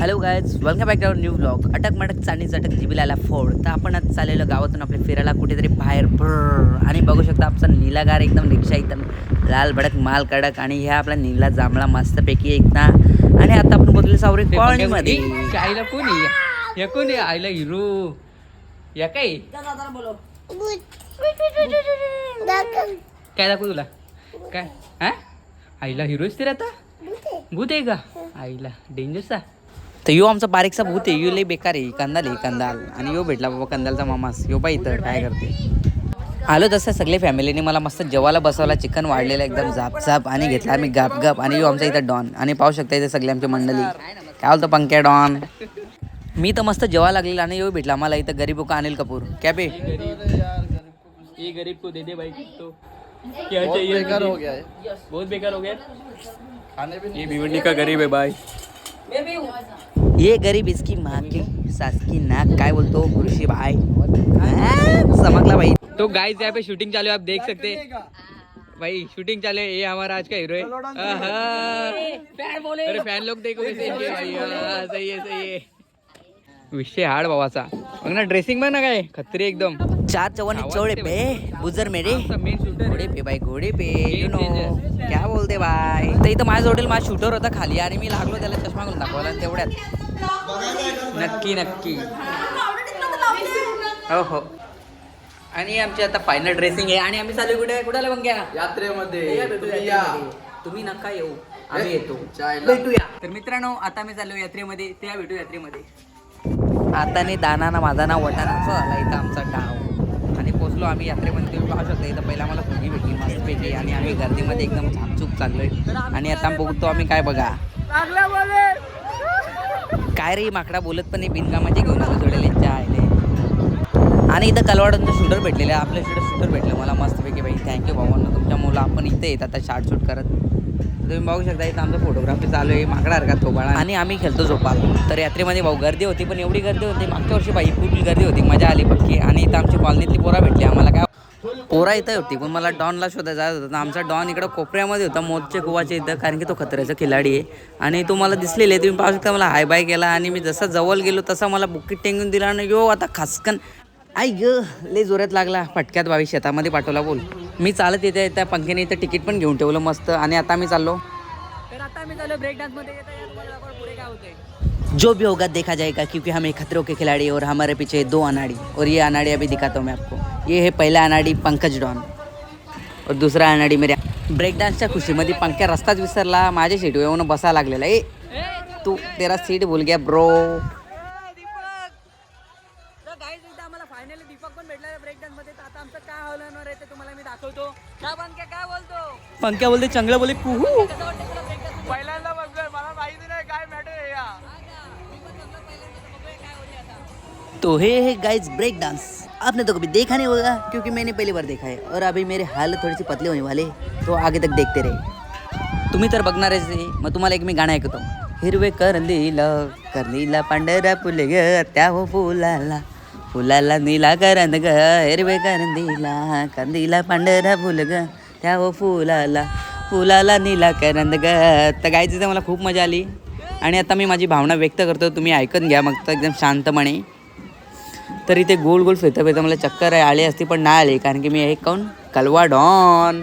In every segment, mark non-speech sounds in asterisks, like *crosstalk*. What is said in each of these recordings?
Hello guys welcome back to new blog अटक मटक चाणी चटक जिबिलाला फोड तर आपण आज चाललेलो गावातून आपल्या फिरायला कुठेतरी बाहेर. आणि बघू शकता आमचा निलागार एकदम रिक्षा एकदम लाल भडक माल कडक आणि ह्या आपला नीला जांभळा मस्तपैकी एक ना. आणि आता आपण बोलले सावरे कॉलनीमध्ये आईला कोणी? हे कोणी? आईला हिरो या काय? काय दाखवू तुला? काय? हा? आईला हिरोच ते आता? भूत आहे. का? आईला. डेंजरचा तर यो आमचा बारीकसा भूत आहे. यो लय बेकार आहे. कंदाल आहे कंदाल. आणि यो भेटला बाबा कंदालचा मामास. यो पाय इथं काय करते? आलो तसं सगळे फॅमिलीने मला मस्त जेवायला बसवला चिकन वाढलेलं एकदम झाप झाप आणि घेतला आम्ही गप गप. आणि यो आमचा इथं डॉन आणि पाहू शकता इथे सगळे आमची मंडळी. काय बोलतो पंक्या डॉन मी तर मस्त जेवा लागलेला आणि यो भेटला मला इथं. गरीब का अनिल कपूर. क्या बे? ये गरीब को दे दे भाई क्या चाहिए? बेकार हो गया है बहुत बेकार हो गया। खाने भी ये भिवंडी का गरीब है भाई। ये गरीब इसकी माँ की सास की नाक काय बोलतो? खुर्शी भाई। समजला भाई। तो गाइस यहाँ पे शूटिंग चालू है आप देख सकते हैं। भाई शूटिंग चालू है ये हमारा आज का हीरो है। अरे फैन लोग देखो कैसे इनके भाई सही है सही है। विषय हार्ड बाबाचा बघ ना ड्रेसिंग बघ ना काय? खत्री एकदम। चार चौवन चौड़े पे बुजर मेरे. घोडे पे बाई घोडे पे यू नो क्या बोलते बाय तर इथं माझं हॉटेल माझा शूटर होता खाली. आणि मी लागलो त्याला चष्मा घालून दाखवला तेवढ्यात. नक्की नक्की. हो हो. आणि आमची आता फायनल ड्रेसिंग आहे. आणि आम्ही चालू कुठे? कुठाला मग घ्या यात्रेमध्ये. तुम्ही नका येऊ. आम्ही येतो. भेटूया. तर मित्रांनो आता मी चाललो यात्रेमध्ये. त्या भेटू यात्रेमध्ये. आता नाही दाना ना माझा नाव वटाणा असं आला इथं आमचा डाव. आणि आम्ही यात्रेमध्ये. तुम्ही पाहू शकता इथं पहिला मला फुगी भेटली मस्तपैकी आणि आम्ही गर्दीमध्ये एकदम झापचूप चाललोय. आणि आता बघतो आम्ही काय बघा. काय रे माकडा बोलत पण हे बिनकामाचे घेऊन आलो जोडेलेच्या आले आणि इथं कलवाडांचं शूटर भेटलेलं आहे. आपल्या शूटर शूटर भेटलं मला मस्तपैकी बाई. थँक्यू भावांना. तुमच्या मुलं आपण इथे येतात आता शॉर्ट शूट करत. तुम्ही बघू शकता इथं आमचं फोटोग्राफी चालू आहे माकडा का थोबाळा आणि आम्ही खेळतो झोपाल तर यात्रेमध्ये भाऊ गर्दी होती पण एवढी गर्दी होती मागच्या वर्षी बाई खूप गर्दी होती मजा आली पक्की. आणि इथं आमची कॉलनीतली पोरा भेटली आम्हाला काय पोरा इथं होती पण मला डॉनला शोधायला जायचं होतं. तर आमचा डॉन इकडं कोपऱ्यामध्ये होता मोजच्या कुवाच्या इथं कारण की तो खतऱ्याचा खिलाडी आहे. आणि तो मला दिसलेले तुम्ही पाहू शकता मला हाय बाय केला. आणि मी जसा जवळ गेलो तसा मला बुकीट टेंगून दिला. आणि यो आता खासकन आई ग लय जोरात लागला. फटक्यात बावी शेतामध्ये पाठवला बोल. मी चालत येते त्या पंख्याने इथं तिकीट पण घेऊन ठेवलं मस्त. आणि आता मी चाललो. तर आता आम्ही चालू ब्रेक डान्समध्ये. पुढे काय होतंय. जो भी होगा देखा जाएगा क्योंकि हमें खतरों के खिलाड़ी और हमारे पीछे दो अनाड़ी. और ये अनाड़ी अभी दिखाता हूँ मैं आपको. ये है पहला अनाड़ी पंकज डॉन. और दूसरा अनाड़ी मेरे ब्रेक डान्सच्या खुशीमध्ये पंख्या रस्ताच विसरला. माझ्या सीट येऊन बसा लागलेला ए तू तेरा सीट भूल गया ब्रो पंख्या बोलते चांगलं बोले कुहू. पहिल्यांदा बघतोय मला माहिती नाही काय मॅटर या. तो है है गाइस ब्रेक डांस आपने तो कभी देखा नहीं होगा क्योंकि मैंने पहली बार देखा है और अभी मेरे हाल थोड़ी सी पतले होने वाले तो आगे तक देखते रहे तुम्ही तर बघणारच नाही मग तुम्हाला एक मी गाणं ऐकतो. हिरवे करंदीला करंदीला पांढरा फुल ग त्या हो फुलाला. फुलाला नीला करंद ग हिरवे करंदीला करंदीला पांढरा फुल ग. त्या हो फुलाला फुलाला नीला करंद ग. तर गायची तिथे मला खूप मजा आली. आणि आता मी माझी भावना व्यक्त करतो तुम्ही ऐकून घ्या. मग तर एकदम शांतपणे. तर इथे गोल गोल फिरता फिरता मला चक्कर आहे आली असती पण नाही आली कारण की मी एक काऊन कलवा डॉन.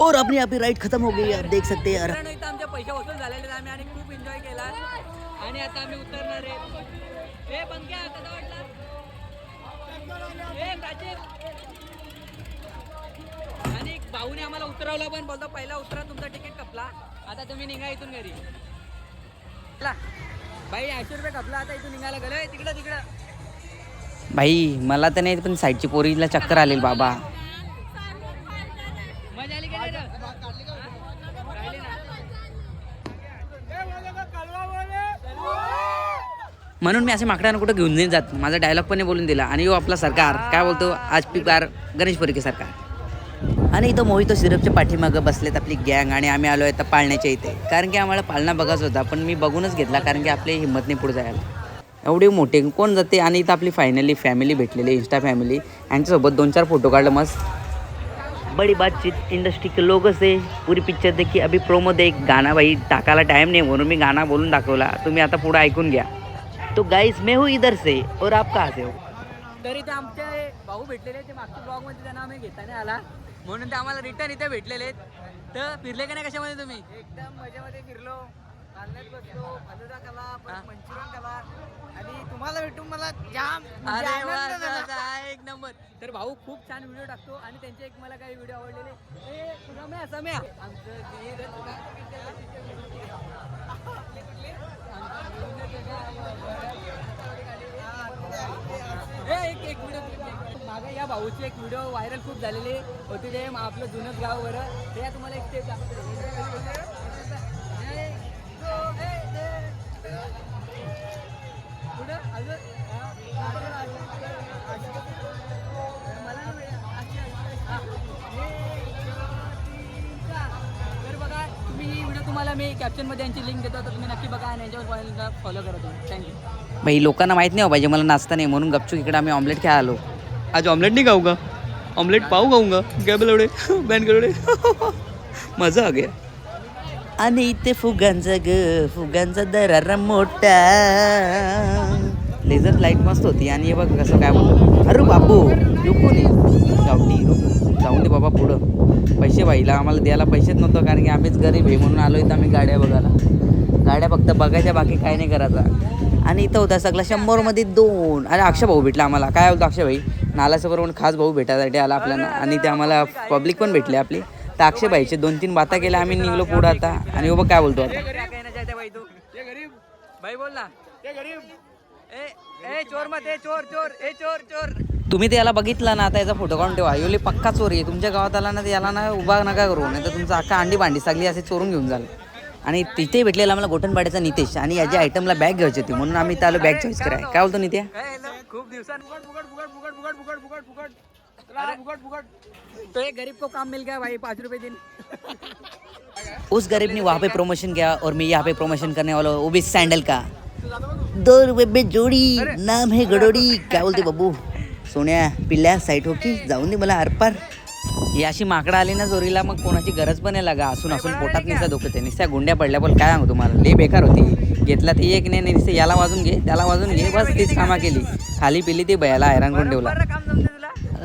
और अपनी अभी राइड खत्म हो गई आप देख सकते हैं आमचे पैसे वसूल झालेले. आम्ही आणि खूप एन्जॉय केला. आणि आता आम्ही उतरणार आहे. कसा वाटला? प्राचीन भाऊने आम्हाला उतरवलं पण बोलतो पहिला उतरा तुमचा तिकीट कपला आता तुम्ही निघा इथून घरी. चला. बाई ऐंशी रुपये कपला आता इथून निघायला गेलो. तिकडं तिकडं. भाई मला तर नाही पण साईडची पोरीला चक्कर आलेली बाबा. मजा आली? म्हणून मी असे माकडांना कुठं घेऊन नाही जात. माझा डायलॉग पण बोलून दिला. आणि यो आपला सरकार. काय बोलतो? आज पिकार गणेश परिके सरकार. आणि इथं मोहितो सिरपच्या पाठीमागं बसलेत आपली गँग आणि आम्ही आलो आहे तर पाळण्याच्या इथे. कारण की आम्हाला पाळणा बघायचा होता पण मी बघूनच घेतला कारण की आपली हिंमत नाही पुढे जायला. एवढे मोठे कोण जाते? आणि इथं आपली फायनली फॅमिली भेटलेली इन्स्टा फॅमिली यांच्यासोबत दोन चार फोटो काढलं मस्त. बड़ी बातचीत इंडस्ट्री के लोगों से पूरी पिक्चर देखी अभी प्रोमो देख गाणं भाई टाकायला टाइम नाही म्हणून मी गाणं बोलून दाखवला. तुम्ही आता पुढे ऐकून घ्या. तो गाईस मैं हूँ इधर से और आप कहाँ से हो? तरी ते आमचे भाऊ भेटलेले ते मागच्या ब्लॉगमध्ये त्यांना आम्ही घेता नाही आला. म्हणून ते आम्हाला रिटर्न इथे भेटलेले तर फिरले का नाही कशामध्ये तुम्ही? एकदम मजेमध्ये फिरलो. बसलो फालुदा मंचुरियन आणि तुम्हाला भेटून मला जाम म्हणजे अरे वा, एक नंबर. तर भाऊ खूप छान व्हिडिओ टाकतो आणि त्यांचे एक मला काही व्हिडिओ आवडलेले. सम्या. आमचं धीर तुला ए, एक एक व्हिडिओ मागे या भाऊची एक व्हिडिओ व्हायरल खूप झालेले होते ते आपलं जुनंच गाव बरं. ते तुम्हाला एक स्टेप तर बघा तुम्ही ही व्हिडिओ तुम्हाला मी कॅप्शनमध्ये यांची लिंक देतो. तर तुम्ही नक्की बघा आणि यांच्यावर फॉलो करतो थँक्यू भाई लोकांना माहीत नाही हो पाहिजे मला नाचता नाही म्हणून गपचूक इकडे आम्ही ऑमलेट खेळालो आलो. आज ऑमलेट नहीं खाऊंगा. ऑमलेट पाव खाऊंगा. क्या बोलवडे? बॅन करोडे मजा आ गया. आणि इथे फुगांचा ग फुगांचा दरारा मोठा. लेझर लाइट मस्त होती. आणि हे बघ कसं काय म्हणतो अरे बापू रुकू नये. गावठी रुक. जाऊन दे बाबा पुढं. पैसे व्हायला आम्हाला द्यायला पैसेच नव्हतं कारण की आम्हीच गरीब आहे म्हणून आलो इथं आम्ही गाड्या बघायला. गाड्या फक्त बघायच्या बाकी काय नाही करायचा. आणि इथं होता सगळा शंभरमध्ये दोन. अरे अक्षय भाऊ भेटला आम्हाला. काय बोलतो अक्षय भाई? नालासोबरोबर खास भाऊ भेटायसाठी आला आपल्याला आणि ते आम्हाला पब्लिक पण भेटले आपली. तर अक्षय भाईचे दोन तीन बाता केल्या आम्ही निघलो पुढं आता. आणि बाबा काय बोलतो आता? तुम्ही ते याला ना तुम्ही त्याला बघितला ना आता याचा फोटो काढून ठेवा. योले पक्का चोरी आहे. तुमच्या गावात आला ना तर याला ना उभा नका करू. नाही तर तुमचा अख्खा अंडी भांडी सगळी असे चोरून घेऊन जाल. आणि तिथे भेटलेला आम्हाला गोठणपाड्याचा नितेश. आणि याच्या आयटमला बॅग घ्यायची होती. म्हणून आम्ही त्याला बॅग चॉईस कराय. काय बोलतो नित्या? खूप दिवसां फुकट फुकट फुकट फुकट फुकट फुकट फुकट फुकट चला, फुकट फुकट तो एक गरीब को काम मिल गया भाई पाँच रुपए दिन। उस गरीब ने वहाँ पे प्रमोशन किया और मैं यहाँ पे प्रमोशन करने वाला हूँ वो भी सैंडल का। दो रुपये पे जोड़ी नाम है गडोडी काय बोलते बाबू? सोन्या पिल्ल्या साईट हो की जाऊन दे मला आरपार ही अशी माकडं आली ना जोरीला मग कोणाची गरज पण नाही लागा. असून असून पोटात निसा दुखते निस्त्या गुंड्या पडल्या पण काय सांगू तुम्हाला? लय बेकार होती. घेतला ती एक नाही नुसते याला वाजून घे त्याला वाजून घे बस तीच कामा केली. खाली पिली ती बयाला हैराण करून ठेवला.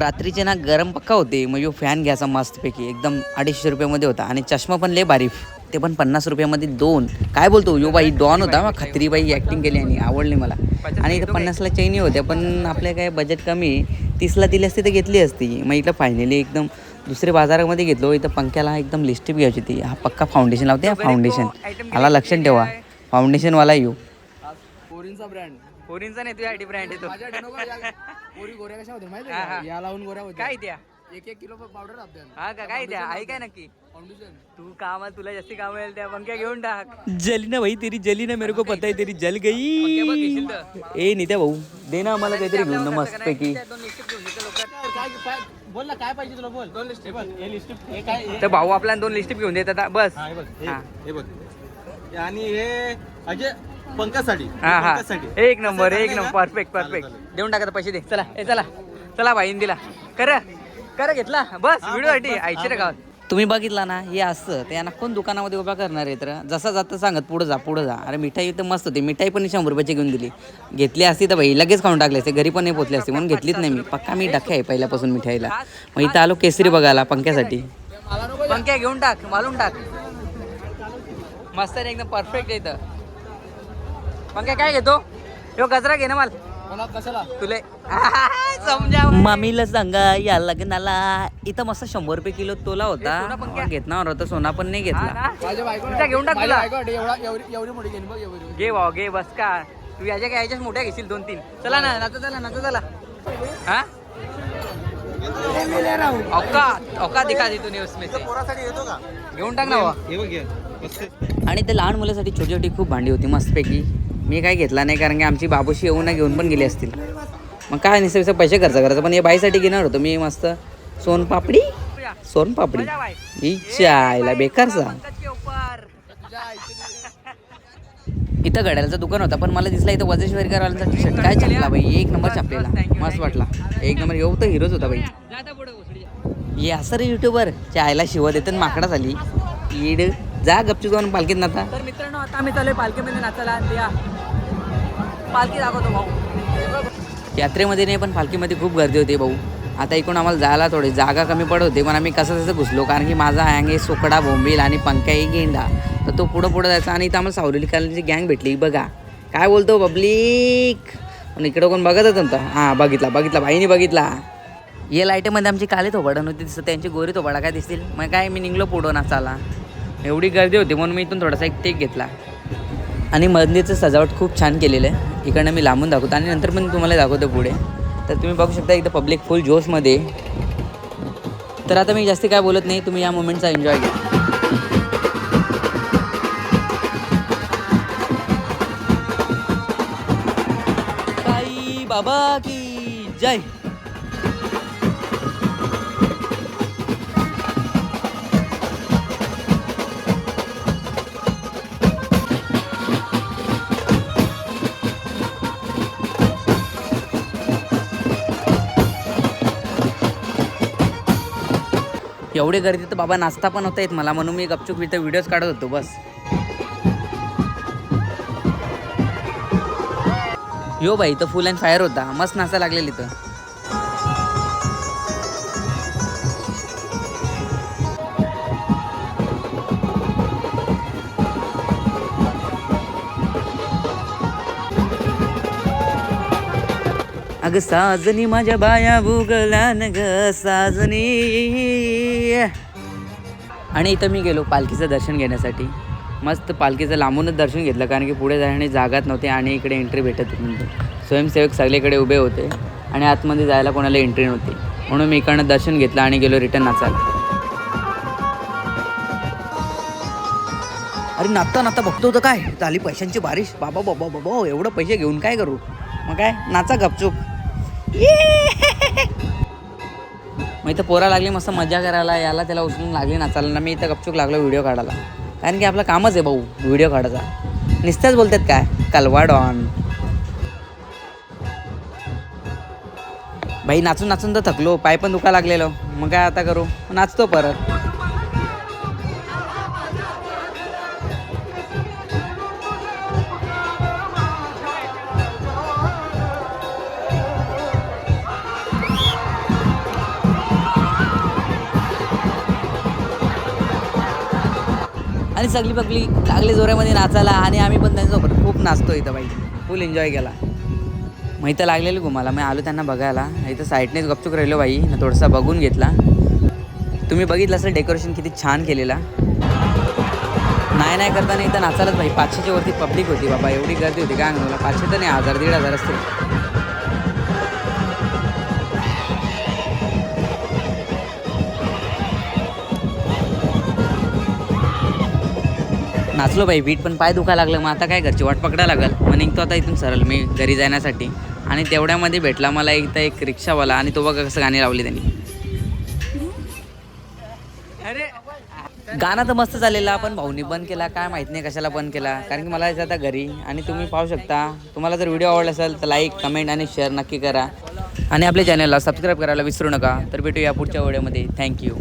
रात्रीचे ना गरम पक्का होते. मग यो फॅन घ्यायचा मस्तपैकी. एकदम अडीचशे रुपयामध्ये होता. आणि चष्मा पण लय भारी ते पण पन्नास रुपयामध्ये दोन. काय बोलतो? यो बाई डॉन होता. मग खत्री बाई ॲक्टिंग केली आणि आवडली मला. आणि इथं पन्नासला चैनी होत्या पण आपल्या काय बजेट कमी. आहे. तीसला दिली असती तर घेतली असती. मग इथं फायनली एकदम दुसऱ्या बाजारामध्ये घेतलो. इथं पंख्याला एकदम लिस्टिप घ्यायची ती हा पक्का फाउंडेशन लावते. हा फाउंडेशन आला लक्षात ठेवा. फाउंडेशनवाला येऊ ब्रँड पोरींचा नाही तुझ्या ब्रँड येतो माझ्या ठिकाणी या- पोरी गोऱ्या कशा होत्या माहिती हा, हा. आहे का? या लावून गोऱ्या होत्या. काय द्या एक एक किलो पावडर हा का? काय द्या आई काय नक्की? फाउंडेशन तू कामाला तुला जास्ती काम येईल त्या पंख्या घेऊन टाक. जली ना भाई तेरी जली ना मेरे को पता है तेरी जल पंखे बघ गई घेशील तर. ए नित्या भाऊ दे ना आम्हाला काहीतरी घेऊन ना मस्त पैकी. त्या दोन लिपस्टिक घेऊन येतो लवकर. काय काय बोल ना काय पाहिजे तुला बोल. दोन लिस्ट हे लिस्ट हे काय हे- तर भाऊ आपल्याला दोन लिस्टिप घेऊन देतात आता. बस. हा, हे बघ हे- हा. हे बघ. आणि हे अजय पंकजसाठी. हा हा. एक नंबर एक नंबर? Perfect perfect. देऊन टाका पैसे दे. चला ए चला. चला भाईन दिला कर कर घेतला. बस व्हिडिओ साठी आयची रे गावात. तुम्ही बघितला ना हे असतं. ते यांना कोण दुकानामध्ये उभा करणार आहे तर? जसा जाता सांगत पुढं जा पुढं जा. अरे मिठाई तर मस्त होती. मिठाई पण शंभर रुपयाची घेऊन दिली. घेतली असती तर भाई लगेच खाऊन टाकले असते. घरी पण नाही पोचले असते. म्हणून घेतलीच नाही मी. पक्का मी डखे आहे पहिल्यापासून मिठाईला. मग इथं आलो केसरी बघायला पंख्यासाठी पंख्या घेऊन टाक मालून टाक. मस्त आहे एकदम परफेक्ट आहे इथं. पंख्या काय घेतो? ह्यो गजरा घे ना माल. कोणात? कशाला? तुले. *laughs* समजा मामीला सांगा या लग्नाला. इथं मस्त शंभर रुपये किलो तोला होता. घेतणार होता सोना पण नाही घेतला. घेऊन टाक तुला. बायकोसाठी एवढा एवढी एवढी मोठी घेईन बघ एवढी. घे भाऊ घे बस का. तू याच्या काय याच्याच मोठ्या घेशील दोन तीन. चला ना नाचो चला नाचो चला. हा? घेऊन टाक ना. आणि ते लहान मुलासाठी छोटी छोटी खूप भांडी होती मस्तपैकी. मी काय घेतला नाही कारण की आमची बाबूशी येऊन ना घेऊन पण गेली असतील. मग काय निसर्ग पैसे खर्च करायचं पण हे बाईसाठी घेणार होतो मी मस्त. सोनपापडी सोनपापडी. इच्छा के ऊपर इथं घड्याळचं दुकान होता पण मला दिसला इथं वजेश्वरीकरवाल्यांचा टी शर्ट काय छापला बाई? एक नंबर छापलेला. मस्त वाटला. एक नंबर. येऊ तर हिरोच होता बाई. ये असं रे युट्यूबर आयला शिवत येतं माकडा झाली. ईड जा गपचूप जाऊन पालखीत नाता तर मित्रांनो आता आम्ही चालू पालखीमध्ये नाचायला. पालखी दाखवतो भाऊ. यात्रेमध्ये नाही पण पालखीमध्ये खूप गर्दी होती भाऊ. आता इकडून आम्हाला जायला थोडी जागा कमी पडत होती पण आम्ही कसं तसं घुसलो कारण की माझा हँग आहे सुकडा भोंबील आणि पंख्या ही गेंडा. तर तो पुढं पुढं जायचा आणि इथं आम्हाला सावलेली कालची गँग भेटली. बघा काय बोलतो पब्लिक पण इकडं कोण बघतच नव्हतं हां बघितला बघितला भाईनी बघितला. ये लाईटमध्ये आमची काली थोबाडा नव्हती दिसत त्यांची गोरी थोबाडा काय दिसतील? मग काय मी निघलो पुढं नाचाला एवढी गर्दी होती म्हणून मी इथून थोडासा एक टेक घेतला. आणि मंदिरचं सजावट खूप छान केलेलं आहे. इकडनं मी लांबून दाखवतो आणि नंतर पण तुम्हाला दाखवतो पुढे. तर तुम्ही बघू शकता इथं पब्लिक फुल जोशमध्ये. तर आता मी जास्त काय बोलत नाही तुम्ही या मुमेंटचा एन्जॉय घ्या. बाबा की जय. एवढे गर्दी तर बाबा नाश्ता पण होता येत मला म्हणून मी गपचूप इथं व्हिडिओज काढत होतो बस. यो बाई इथं फुल अँड फायर होता. मस्त नाचा लागलेली इथं. अगं साजनी माझ्या बाया भुगला न ग साजनी. आणि इथं मी गेलो पालखीचं दर्शन घेण्यासाठी. मस्त पालखीचं लांबूनच दर्शन घेतलं कारण की पुढे जाण्याची जागाच नव्हती आणि इकडे एंट्री भेटत होती म्हणजे. स्वयंसेवक सगळीकडे उभे होते आणि आतमध्ये जायला कोणाला एंट्री नव्हती. म्हणून मी इकडनं दर्शन घेतलं आणि गेलो रिटर्न नाचायला. अरे नाता नाता बघतो होतं काय? झाली पैशांची बारिश. बाबा बाबा बाबा एवढं पैसे घेऊन काय करू? मग काय? नाचा गपचूप. मग इथं पोरा लागली मस्त मजा करायला याला त्याला उचलून लागली नाचायला ना मी इथं गपचूक लागलो व्हिडिओ काढायला. कारण की आपलं कामच आहे भाऊ व्हिडिओ काढायचा. नुसत्याच बोलतात काय? कलवा डॉन भाई नाचून नाचून तर थकलो पाय पण दुखा लागलेलो. मग काय आता करू? नाचतो परत. आणि सगळी पगली लागली जोऱ्यामध्ये नाचायला आणि आम्ही पण त्यांच्यासोबत खूप नाचतो इथं बाई. फुल एन्जॉय केला. मग इथं लागलेली घुमाला मी आलो त्यांना बघायला. इथं साईडनेच गपचूक राहिलो बाई. ना थोडासा बघून घेतला. तुम्ही बघितलं असेल डेकोरेशन किती छान केलेला. नाही नाही करताना इथं नाचायलाच भाई पाचशेच्या वरती पब्लिक होती बाबा. एवढी गर्दी होती. काय म्हणून पाचशे तर नाही हजार दीड हजार असते नाचलो बाई बीट पण पाय दुखा लागलं. मग आता काय घरची वाट पकडायला लागल? मग निघतो आता इथून सरळ मी घरी जाण्यासाठी. आणि तेवढ्यामध्ये भेटला मला इथं एक रिक्षावाला आणि तो बघा कसं गाणी लावली त्यांनी. गाणं तर मस्त चाललेला पण भाऊनी बंद केला. काय माहीत नाही कशाला बंद केला. कारण की मला जायचं आता घरी आणि तुम्ही पाहू शकता. तुम्हाला जर व्हिडिओ आवडला असेल तर लाईक कमेंट आणि शेअर नक्की करा. आणि आपल्या चॅनलला सबस्क्राईब करायला विसरू नका. तर भेटूया पुढच्या व्हिडिओमध्ये थँक्यू